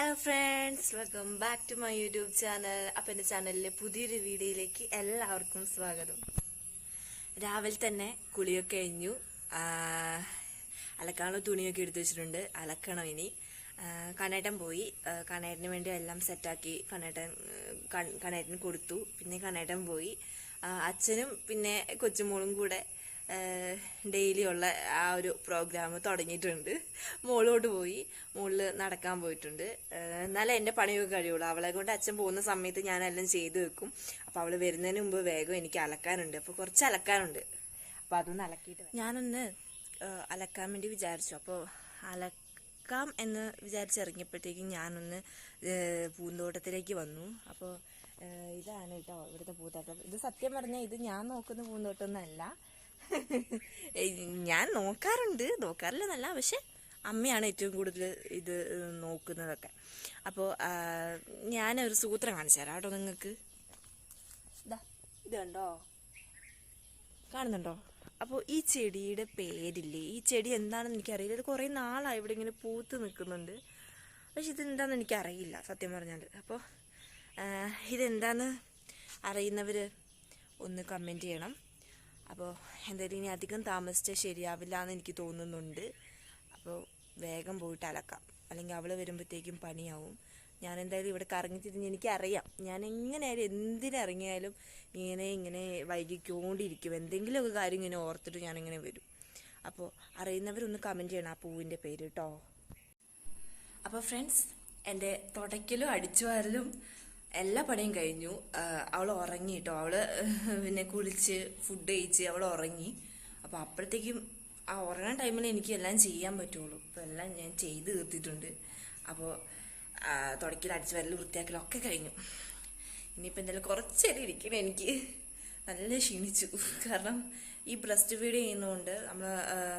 Hello friends welcome back to my YouTube channel അപ്പം എന്റെ ചാനലിലെ പുതിയൊരു വീഡിയോയിലേക്ക് എല്ലാവർക്കും സ്വാഗതം. രാവിലെ തന്നെ കുളിയൊക്കെ കഴിഞ്ഞു. അലക്കാനുള്ള തുണിയൊക്കെ എടുത്തു വെച്ചിട്ടുണ്ട്. അലക്കണം ഇനി. കണ്ണേട്ടൻ പോയി. കണ്ണേട്ടന് വേണ്ടി എല്ലാം സെറ്റാക്കി കണ്ണേട്ടൻ കണ്ണേട്ടന് കൊടുത്തു. പിന്നെ കണ്ണേട്ടൻ പോയി. അച്ഛനും പിന്നെ കൊച്ചുമോളും കൂടെ ഡെയിലി ഉള്ള ആ ഒരു പ്രോഗ്രാം തുടങ്ങിയിട്ടുണ്ട്. മോളോട്ട് പോയി. മുകളിൽ നടക്കാൻ പോയിട്ടുണ്ട്. എന്നാലും എന്റെ പണിയൊക്കെ കഴിയുള്ളൂ. അവളെ കൊണ്ട് അച്ഛൻ പോകുന്ന സമയത്ത് ഞാനെല്ലാം ചെയ്തു വെക്കും. അപ്പോൾ അവൾ വരുന്നതിന് മുമ്പ് വേഗം എനിക്ക് അലക്കാനുണ്ട്. അപ്പോൾ കുറച്ച് അലക്കാനുണ്ട്. അപ്പോൾ അതൊന്ന് അലക്കിയിട്ട്. ഞാനൊന്ന് അലക്കാൻ വേണ്ടി വിചാരിച്ചു. അപ്പോൾ അലക്കാം എന്ന് വിചാരിച്ചിറങ്ങിയപ്പോഴത്തേക്കും ഞാനൊന്ന് പൂന്തോട്ടത്തിലേക്ക് വന്നു. അപ്പോൾ ഇതാണ് കേട്ടോ ഇവിടുത്തെ പൂന്തോട്ടം. ഇത് സത്യം പറഞ്ഞാൽ ഇത് ഞാൻ നോക്കുന്ന പൂന്തോട്ടമൊന്നുമല്ല. ഞാൻ നോക്കാറുണ്ട്. നോക്കാറില്ല നല്ല പക്ഷെ അമ്മയാണ് ഏറ്റവും കൂടുതൽ ഇത് നോക്കുന്നതൊക്കെ. അപ്പോൾ ഞാനൊരു സൂത്രം കാണിച്ചു തരാം. കേട്ടോ നിങ്ങൾക്ക്. ഇത് കണ്ടോ? കാണുന്നുണ്ടോ? അപ്പോൾ ഈ ചെടിയുടെ പേരില്ലേ? ഈ ചെടി എന്താണെന്ന് എനിക്കറിയില്ല. ഇത് കുറേ നാളായി ഇവിടെ ഇങ്ങനെ പൂത്ത് നിൽക്കുന്നുണ്ട്. പക്ഷെ ഇതെന്താണെന്ന് എനിക്കറിയില്ല സത്യം പറഞ്ഞാൽ അപ്പോൾ ഇതെന്താണെന്ന് അറിയുന്നവർ ഒന്ന് കമന്റ് ചെയ്യണം. അപ്പോൾ എന്തായാലും ഇനി അധികം താമസിച്ചാൽ ശരിയാവില്ല എന്ന് എനിക്ക് തോന്നുന്നുണ്ട്. അപ്പോൾ വേഗം പോയിട്ട് അലക്കാം. അല്ലെങ്കിൽ അവൾ വരുമ്പോഴത്തേക്കും പണിയാവും. ഞാൻ എന്തായാലും ഇവിടെ കറങ്ങി തിരിഞ്ഞ് എനിക്കറിയാം. ഞാൻ എങ്ങനെയായാലും എന്തിനിറങ്ങിയാലും ഇങ്ങനെ ഇങ്ങനെ വൈകിക്കൊണ്ടിരിക്കും. എന്തെങ്കിലുമൊക്കെ കാര്യം ഇങ്ങനെ ഓർത്തിട്ട് ഞാനിങ്ങനെ വരും. അപ്പോൾ അറിയുന്നവരൊന്ന് കമന്റ് ചെയ്യണം ആ പൂവിന്റെ പേര് കേട്ടോ അപ്പോൾ ഫ്രണ്ട്സ് എന്റെ തുടയ്ക്കലും അടിച്ചുവാരലും എല്ലാ പണിയും കഴിഞ്ഞു. അവൾ ഉറങ്ങി കേട്ടോ അവൾ പിന്നെ കുളിച്ച് ഫുഡ് കഴിച്ച് അവൾ ഉറങ്ങി. അപ്പോൾ അപ്പോഴത്തേക്കും ആ ഉറങ്ങാൻ ടൈമിൽ എനിക്ക് എല്ലാം ചെയ്യാൻ പറ്റുള്ളൂ. അപ്പോൾ എല്ലാം ഞാൻ ചെയ്ത് തീർത്തിട്ടുണ്ട്. അപ്പോൾ തുടക്കിൽ അടിച്ചു വരൽ വൃത്തിയാക്കലൊക്കെ കഴിഞ്ഞു. ഇനിയിപ്പോൾ എന്തായാലും കുറച്ചേരം ഇരിക്കണം എനിക്ക്. നല്ല ക്ഷീണിച്ചു. കാരണം ഈ ബ്രസ്റ്റ് ഫീഡ് ചെയ്യുന്നതുകൊണ്ട് നമ്മൾ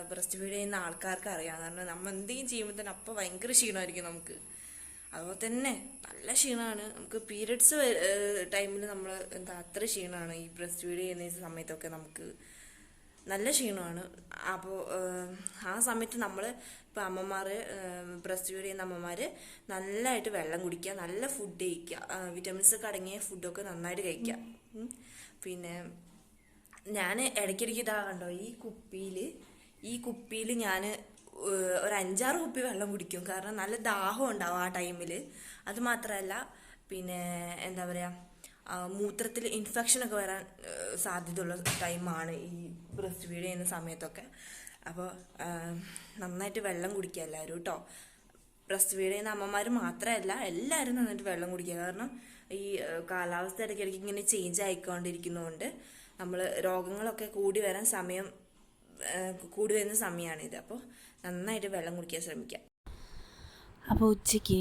ബ്രസ്റ്റ് ഫീഡ് ചെയ്യുന്ന ആൾക്കാർക്ക് അറിയാം. കാരണം നമ്മൾ എന്തെങ്കിലും ചെയ്യുമ്പോൾ തന്നെ അപ്പോൾ ഭയങ്കര ക്ഷീണമായിരിക്കും നമുക്ക്. അതുപോലെ തന്നെ നല്ല ക്ഷീണമാണ് നമുക്ക് പീരിയഡ്സ് ടൈമിൽ നമ്മൾ എന്താ അത്ര ക്ഷീണമാണ് ഈ ബ്രസ്റ്റ് ഫീഡ് ചെയ്യുന്ന സമയത്തൊക്കെ നമുക്ക് നല്ല ക്ഷീണമാണ്. അപ്പോൾ ആ സമയത്ത് നമ്മൾ ഇപ്പോൾ അമ്മമാർ ബ്രസ്റ്റ് ഫീഡ് ചെയ്യുന്ന അമ്മമാർ നല്ലതായിട്ട് വെള്ളം കുടിക്കുക നല്ല ഫുഡ് കഴിക്കുക. വിറ്റമിൻസ് ഒക്കെ അടങ്ങിയ ഫുഡൊക്കെ നന്നായിട്ട് കഴിക്കുക. പിന്നെ ഞാൻ ഇടയ്ക്കിടയ്ക്ക് ഇതാ കണ്ടോ ഈ കുപ്പിയിൽ ഈ കുപ്പിയിൽ ഞാൻ ഒരു അഞ്ചാറ് കുപ്പി വെള്ളം കുടിക്കും. കാരണം നല്ല ദാഹം ഉണ്ടാവും ആ ടൈമിൽ അത് മാത്രമല്ല പിന്നെ എന്താ പറയുക മൂത്രത്തിൽ ഇൻഫെക്ഷൻ ഒക്കെ വരാൻ സാധ്യതയുള്ള ടൈമാണ് ഈ ബ്രസ്റ്റ് ഫീഡ് ചെയ്യുന്ന സമയത്തൊക്കെ. അപ്പോൾ നന്നായിട്ട് വെള്ളം കുടിക്കുക എല്ലാവരും കേട്ടോ ബ്രസ്റ്റ് ഫീഡ് ചെയ്യുന്ന അമ്മമാർ മാത്രമല്ല എല്ലാവരും നന്നായിട്ട് വെള്ളം കുടിക്കുക. കാരണം ഈ കാലാവസ്ഥ ഇടയ്ക്കിടയ്ക്ക് ഇങ്ങനെ ചേഞ്ച് ആയിക്കൊണ്ടിരിക്കുന്നതുകൊണ്ട് നമ്മൾ രോഗങ്ങളൊക്കെ കൂടി വരാൻ സമയം കൂടി വരുന്ന സമയമാണിത്. അപ്പോൾ നന്നായിട്ട് വെള്ളം കുടിക്കാൻ ശ്രമിക്കാം. അപ്പോൾ ഉച്ചയ്ക്ക്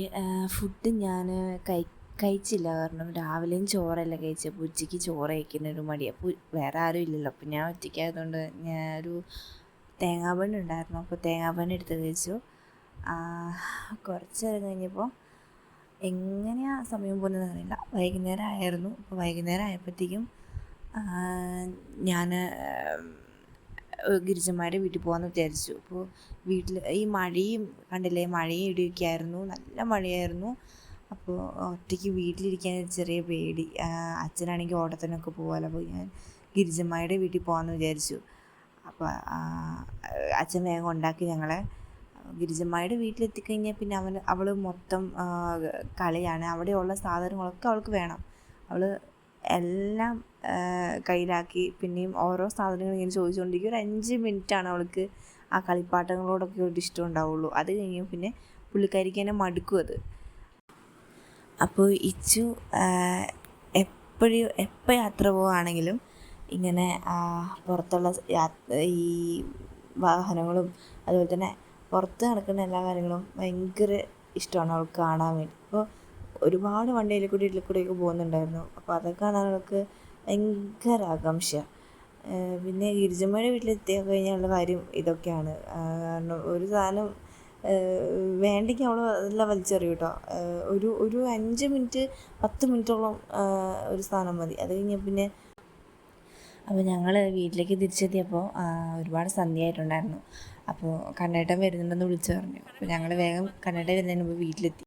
ഫുഡ് ഞാൻ കഴി കഴിച്ചില്ല. കാരണം രാവിലെയും ചോറല്ല കഴിച്ചത്. അപ്പോൾ ഉച്ചയ്ക്ക് ചോറ് കഴിക്കുന്ന ഒരു മടി. അപ്പോൾ വേറെ ആരും ഇല്ലല്ലോ. അപ്പോൾ ഞാൻ ഒറ്റയ്ക്കായതുകൊണ്ട് ഞാൻ ഒരു തേങ്ങാപ്പൻ ഉണ്ടായിരുന്നു. അപ്പോൾ തേങ്ങാപ്പൻ എടുത്ത് കഴിച്ചു. കുറച്ച് നേരം കഴിഞ്ഞപ്പോൾ എങ്ങനെയാ സമയം പോകുന്നതെന്ന് അറിയില്ല. വൈകുന്നേരം ആയിരുന്നു. അപ്പോൾ വൈകുന്നേരം ആയപ്പോഴത്തേക്കും ഞാൻ ഗിരിജന്മാരുടെ വീട്ടിൽ പോകാമെന്ന് വിചാരിച്ചു. അപ്പോൾ വീട്ടിൽ ഈ മഴയും കണ്ടില്ലേ മഴയും ഇടിയൊക്കെ ആയിരുന്നു. നല്ല മഴയായിരുന്നു. അപ്പോൾ ഒറ്റയ്ക്ക് വീട്ടിലിരിക്കാൻ ചെറിയ പേടി. അച്ഛനാണെങ്കിൽ ഓട്ടത്തിനൊക്കെ പോകാമല്ലോ അപ്പോൾ ഞാൻ ഗിരിജന്മാരുടെ വീട്ടിൽ പോകാമെന്ന് വിചാരിച്ചു. അപ്പോൾ അച്ഛൻ വേഗം ഉണ്ടാക്കി ഞങ്ങളെ. ഗിരിജന്മാരുടെ വീട്ടിലെത്തിക്കഴിഞ്ഞാൽ പിന്നെ അവൻ അവൾ മൊത്തം കളിയാണ്. അവിടെയുള്ള സാധനങ്ങളൊക്കെ അവൾക്ക് വേണം. അവൾ എല്ലാം കയ്യിലാക്കി. പിന്നെയും ഓരോ സാധനങ്ങൾ ഇങ്ങനെ ചോദിച്ചുകൊണ്ടിരിക്കും. ഒരു അഞ്ച് മിനിറ്റാണ് അവൾക്ക് ആ കളിപ്പാട്ടങ്ങളോടൊക്കെ ഒരു ഇഷ്ടം ഉണ്ടാവുള്ളൂ. അത് കഴിഞ്ഞ് പിന്നെ പുള്ളിക്കാരിക്ക് തന്നെ മടുക്കും അത്. അപ്പോൾ ഇച്ചു എപ്പോഴും എപ്പോൾ യാത്ര പോവുകയാണെങ്കിലും ഇങ്ങനെ പുറത്തുള്ള ഈ വാഹനങ്ങളും അതുപോലെ തന്നെ പുറത്ത് നടക്കുന്ന എല്ലാ കാര്യങ്ങളും ഭയങ്കര ഇഷ്ടമാണ് അവൾക്ക് കാണാൻ വേണ്ടി. അപ്പോൾ ഒരുപാട് വണ്ടിയിൽ കൂടി ഇതിൽ കൂടെയൊക്കെ പോകുന്നുണ്ടായിരുന്നു. അപ്പോൾ അതൊക്കെ കാണാൻ അവൾക്ക് ഭയങ്കര ആകാംക്ഷ. പിന്നെ ഗിരിജമ്മയുടെ വീട്ടിലെത്തി കഴിഞ്ഞുള്ള കാര്യം ഇതൊക്കെയാണ്. കാരണം ഒരു സാധനം വേണ്ടെങ്കിൽ അവൾ അതെല്ലാം വലിച്ചെറിയും കേട്ടോ ഒരു ഒരു അഞ്ച് മിനിറ്റ് പത്ത് മിനിറ്റോളം ഒരു സാധനം മതി. അത് കഴിഞ്ഞ് പിന്നെ അപ്പോൾ ഞങ്ങൾ വീട്ടിലേക്ക് തിരിച്ചെത്തിയപ്പോൾ ഒരുപാട് സന്ധ്യയായിട്ടുണ്ടായിരുന്നു. അപ്പോൾ കണ്ണേട്ടൻ വരുന്നുണ്ടെന്ന് വിളിച്ചു പറഞ്ഞു. അപ്പോൾ ഞങ്ങൾ വേഗം കണ്ണേട്ടൻ വരുന്നതിന് മുമ്പ് വീട്ടിലെത്തി.